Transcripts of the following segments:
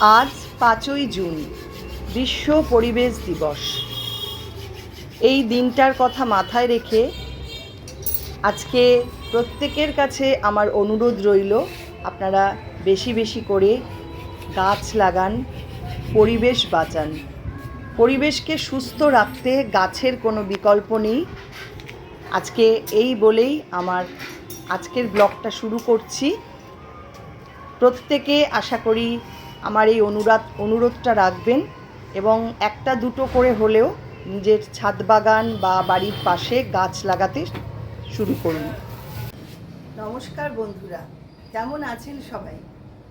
আজ পাঁচই জুন, বিশ্ব পরিবেশ দিবস। এই দিনটার কথা মাথায় রেখে আজকে প্রত্যেকের কাছে আমার অনুরোধ রইল, আপনারা বেশি বেশি করে গাছ লাগান, পরিবেশ বাঁচান। পরিবেশকে সুস্থ রাখতে গাছের কোনো বিকল্প নেই। আজকে এই বলেই আমার আজকের ব্লগটা শুরু করছি। প্রত্যেকে আশা করি আমার এই অনুরাধ অনুরোধটা রাখবেন এবং একটা দুটো করে হলেও নিজের ছাদ বাগান বা বাড়ির পাশে গাছ লাগাতে শুরু করুন। নমস্কার বন্ধুরা, কেমন আছেন সবাই?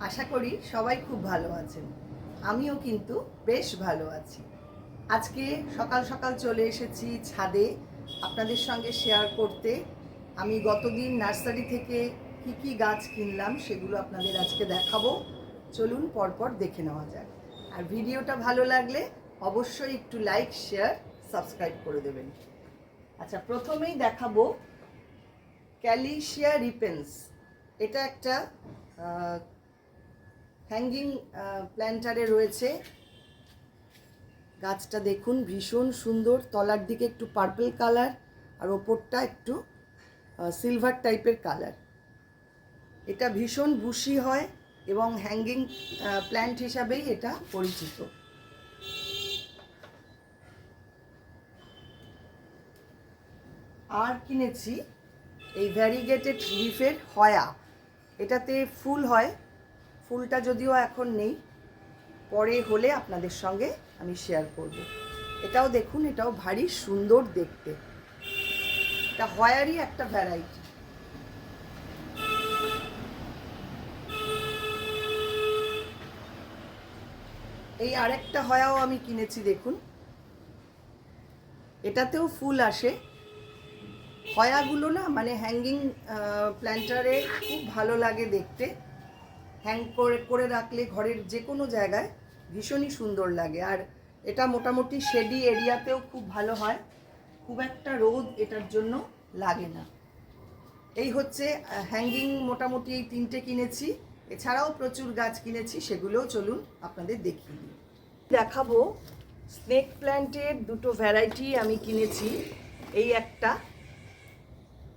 আশা করি সবাই খুব ভালো আছেন। আমিও কিন্তু বেশ ভালো আছি। আজকে সকাল সকাল চলে এসেছি ছাদে আপনাদের সঙ্গে শেয়ার করতে। আমি গতদিন নার্সারি থেকে কি কি গাছ কিনলাম সেগুলো আপনাদের আজকে দেখাবো। চলুন পরপর দেখে নেওয়া যাক। আর ভিডিওটা ভালো লাগলে অবশ্যই একটু লাইক শেয়ার সাবস্ক্রাইব করে দেবেন। আচ্ছা প্রথমেই দেখাবো ক্যালিশিয়া রিপেন্স এটা একটা হ্যাঙ্গিং প্ল্যান্টারে রয়েছে। গাছটা দেখুন, ভীষণ সুন্দর। তলার দিকে একটু পার্পল কালার আর ওপরটা একটু সিলভার টাইপের কালার এটা ভীষণ বুশি হয়। এবং হ্যাঙ্গিং প্ল্যান্ট হিসাবেই এটা পরিচিত। আর কিনেছি এই ভ্যারিগেটেড লিফের হয়া। এটাতে ফুল হয়। ফুলটা যদিও এখন নেই। পরে হলে আপনাদের সঙ্গে আমি শেয়ার করব। এটাও দেখুন, এটাও ভারী সুন্দর দেখতে। এটা হয়ারই একটা ভ্যারাইটি এই আরেকটা হয়াও আমি কিনেছি, দেখুন। এটাতেও ফুল আসে। হয়াগুলো না মানে হ্যাঙ্গিং প্ল্যান্টারে খুব ভালো লাগে দেখতে। হ্যাং করে করে রাখলে ঘরের যে কোনো জায়গায় ভীষণই সুন্দর লাগে। আর এটা মোটামুটি শেডি এরিয়াতেও খুব ভালো হয়। খুব একটা রোদ এটার জন্য লাগে না। এই হচ্ছে হ্যাঙ্গিং মোটামুটি এই তিনটে কিনেছি। এছাড়াও প্রচুর গাছ কিনেছি, সেগুলোও চলুন আপনাদের দেখিয়ে দেখাবো স্নেক প্ল্যান্টের দুটো ভ্যারাইটি আমি কিনেছি, এই একটা।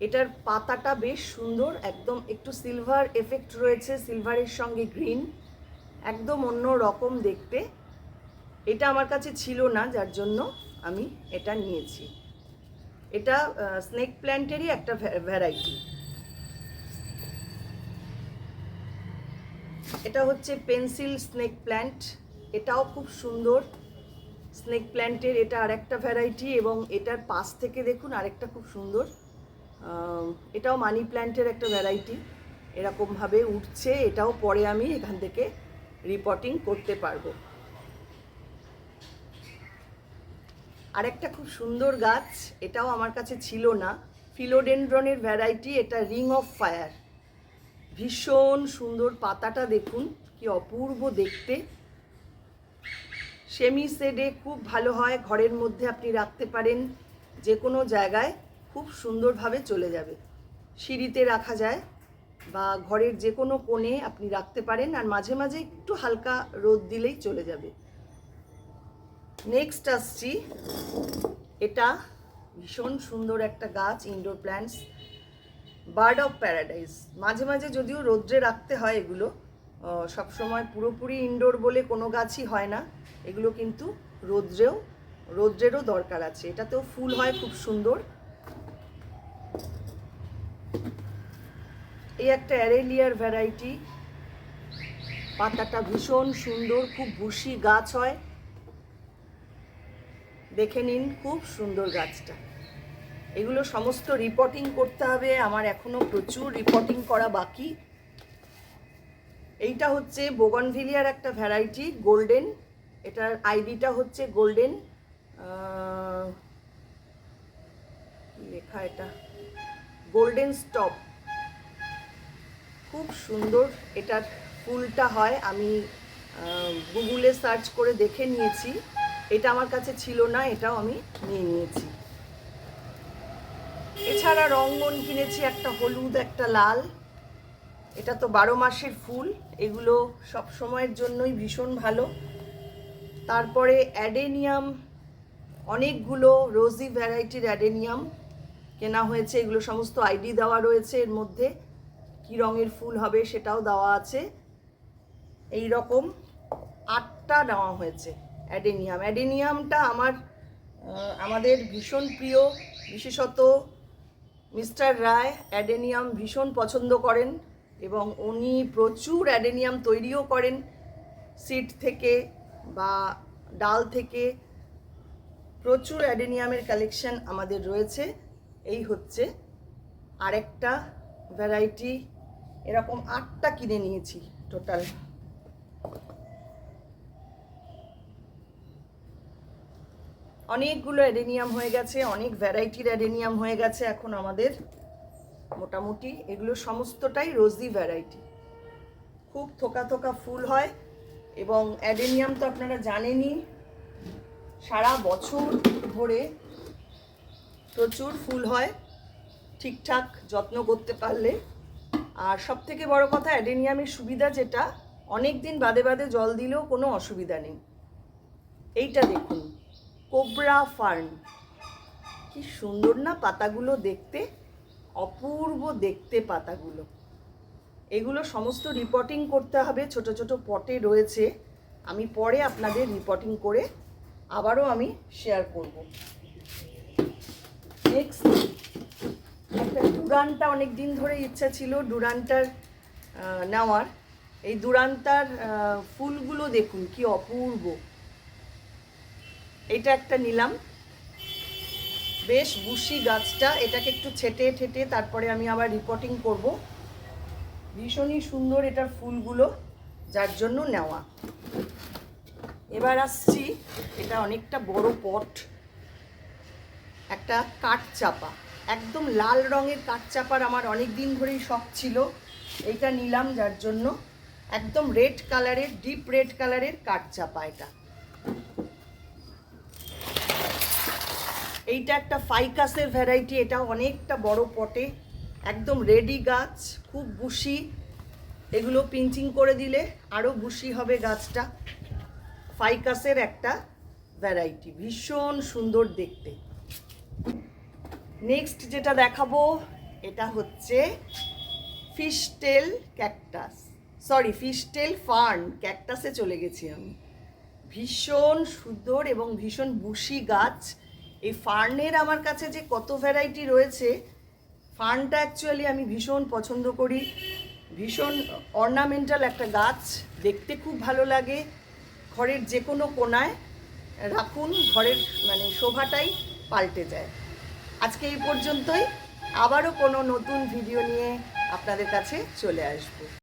এটার পাতাটা বেশ সুন্দর, একদম একটু সিলভার এফেক্ট রয়েছে, সিলভারের সঙ্গে গ্রিন, একদম অন্য রকম দেখতে। এটা আমার কাছে ছিল না, যার জন্য আমি এটা নিয়েছি। এটা স্নেক প্ল্যান্টেরই একটা ভ্যারাইটি। এটা হচ্ছে পেন্সিল স্নেক প্ল্যান্ট। এটাও খুব সুন্দর। স্নেক প্ল্যান্টের এটা আরেকটা ভ্যারাইটি এবং এটার পাশ থেকে দেখুন আরেকটা খুব সুন্দর। এটাও মানি প্ল্যান্টের একটা ভ্যারাইটি এরকমভাবে উঠছে, এটাও পরে আমি এখান থেকে রিপোর্টিং করতে পারব। আরেকটা খুব সুন্দর গাছ, এটাও আমার কাছে ছিল না। ফিলোডেন্ড্রনের ভ্যারাইটি এটা রিং অফ ফায়ার ভীষণ সুন্দর পাতাটা দেখুন, কি অপূর্ব দেখতে। সেমি সেডে খুব ভালো হয়, ঘরের মধ্যে আপনি রাখতে পারেন যে কোনো জায়গায় খুব সুন্দরভাবে চলে যাবে। সিঁড়িতে রাখা যায় বা ঘরের যে কোনো কোণে আপনি রাখতে পারেন, আর মাঝে মাঝে একটু হালকা রোদ দিলেই চলে যাবে। নেক্সট আসছি। এটা ভীষণ সুন্দর একটা গাছ indoor plants bird of paradise. মাঝে মাঝে যদিও রৌদ্রে রাখতে হয় এগুলো সবসময় পুরোপুরি ইনডোর বলে কোনো গাছই হয় না। এগুলো কিন্তু রৌদ্রেও, রৌদ্রেরও দরকার আছে। এটাতেও ফুল হয় খুব সুন্দর। এই একটা অ্যারেলিয়ার ভ্যারাইটি। পাতাটা ভীষণ সুন্দর, খুব বুশি গাছ হয়। দেখে নিন, খুব সুন্দর গাছটা। এগুলো সমস্ত রিপোর্টিং করতে হবে। আমার এখনও প্রচুর রিপোর্টিং করা বাকি। এইটা হচ্ছে বোগনভিলিয়ার একটা ভ্যারাইটি গোল্ডেন এটার আইডিটা হচ্ছে গোল্ডেন লেখা এটা? গোল্ডেন স্টপ খুব সুন্দর এটার ফুলটা হয়। আমি গুগলে সার্চ করে দেখে নিয়েছি। এটা আমার কাছে ছিল না, এটাও আমি নিয়ে নিয়েছি। এছাড়া রঙ্গন কিনেছি একটা হলুদ, একটা লাল। এটা তো বারো মাসের ফুল, এগুলো সব সময়ের জন্যই ভীষণ ভালো। তারপরে অ্যাডেনিয়াম, অনেকগুলো রোজি ভ্যারাইটির অ্যাডেনিয়াম কেনা হয়েছে, এগুলো সমস্ত আইডি দেওয়া রয়েছে এর মধ্যে। কী রঙের ফুল হবে সেটাও দেওয়া আছে। এই রকম আটটা নেওয়া হয়েছে অ্যাডেনিয়াম। অ্যাডেনিয়ামটা আমার আমাদের ভীষণ প্রিয়, বিশেষত মিস্টার রায় অ্যাডেনিয়াম ভীষণ পছন্দ করেন এবং উনি প্রচুর অ্যাডেনিয়াম তৈরিও করেন। সিড থেকে বা ডাল থেকে প্রচুর অ্যাডেনিয়ামের কালেকশন আমাদের রয়েছে। এই হচ্ছে আরেকটা ভ্যারাইটি এরকম আটটা কিনে নিয়েছি টোটাল অনেকগুলো অ্যাডেনিয়াম হয়ে গেছে, অনেক ভ্যারাইটির অ্যাডেনিয়াম হয়ে গেছে এখন আমাদের। মোটামুটি এগুলো সমস্তটাই রোজি ভ্যারাইটি। খুব থোকা থোকা ফুল হয় এবং অ্যাডেনিয়াম তো আপনারা জানেনই, সারা বছর ধরে প্রচুর ফুল হয়, ঠিকঠাক যত্ন করতে পারলে। আর সব থেকে বড় কথা, অ্যাডেনিয়ামের সুবিধা যেটা অনেক দিন বাদে বাদে জল দিলেও কোনো অসুবিধা নেই। এইটা দেখুন। Cobra fern. কি সুন্দর না পাতাগুলো দেখতে? অপূর্ব দেখতে পাতাগুলো। এগুলো সমস্ত রিপোর্টিং করতে হবে। ছোট ছোট পটে রয়েছে। আমি পরে আপনাদের রিপোর্টিং করে আবারও আমি শেয়ার করব। নেক্সট একটা ডুরানটা অনেক দিন ধরে ইচ্ছা ছিল ডুরানটার নেওয়ার। এই আহ, ফুলগুলো দেখুন কি অপূর্ব। এটা একটা নিলাম। বেশ বুশি গাছটা, এটাকে একটু ছেটে ঠেটে তারপরে আমি আবার রিপোর্টিং করব। ভীষণই সুন্দর এটার ফুলগুলো, যার জন্য নেওয়া। এবার আসছি, এটা অনেকটা বড় পট। একটা কাঠ চাপা একদম লাল রঙের কাঠ চাপার আমার অনেক দিন ধরেই শখ ছিল। এইটা নিলাম যার জন্য। একদম রেড কালারের ডিপ রেড কালারের কাঠ চাপা এটা। এইটা একটা ফাইকাসের ভ্যারাইটি এটা অনেকটা বড় পটে, একদম রেডি গাছ, খুব বুশি এগুলো পিঞ্চিং করে দিলে আরও বুশি হবে গাছটা। ফাইকাসের একটা ভ্যারাইটি ভীষণ সুন্দর দেখতে। নেক্সট যেটা দেখাবো, এটা হচ্ছে fishtail cactus sorry fishtail fern ক্যাকটাসে চলে গেছি আমি। ভীষণ সুন্দর এবং ভীষণ বুশি গাছ। এই ফার্নের আমার কাছে যে কত ভ্যারাইটি রয়েছে, ফার্নটা অ্যাকচুয়ালি আমি ভীষণ পছন্দ করি। ভীষণ অর্নামেন্টাল একটা গাছ, দেখতে খুব ভালো লাগে। ঘরের যে কোনো কোনায় রাখুন, ঘরের মানে শোভাটাই পাল্টে যায়। আজকে এই পর্যন্তই। আবারও কোনো নতুন ভিডিও নিয়ে আপনাদের কাছে চলে আসব।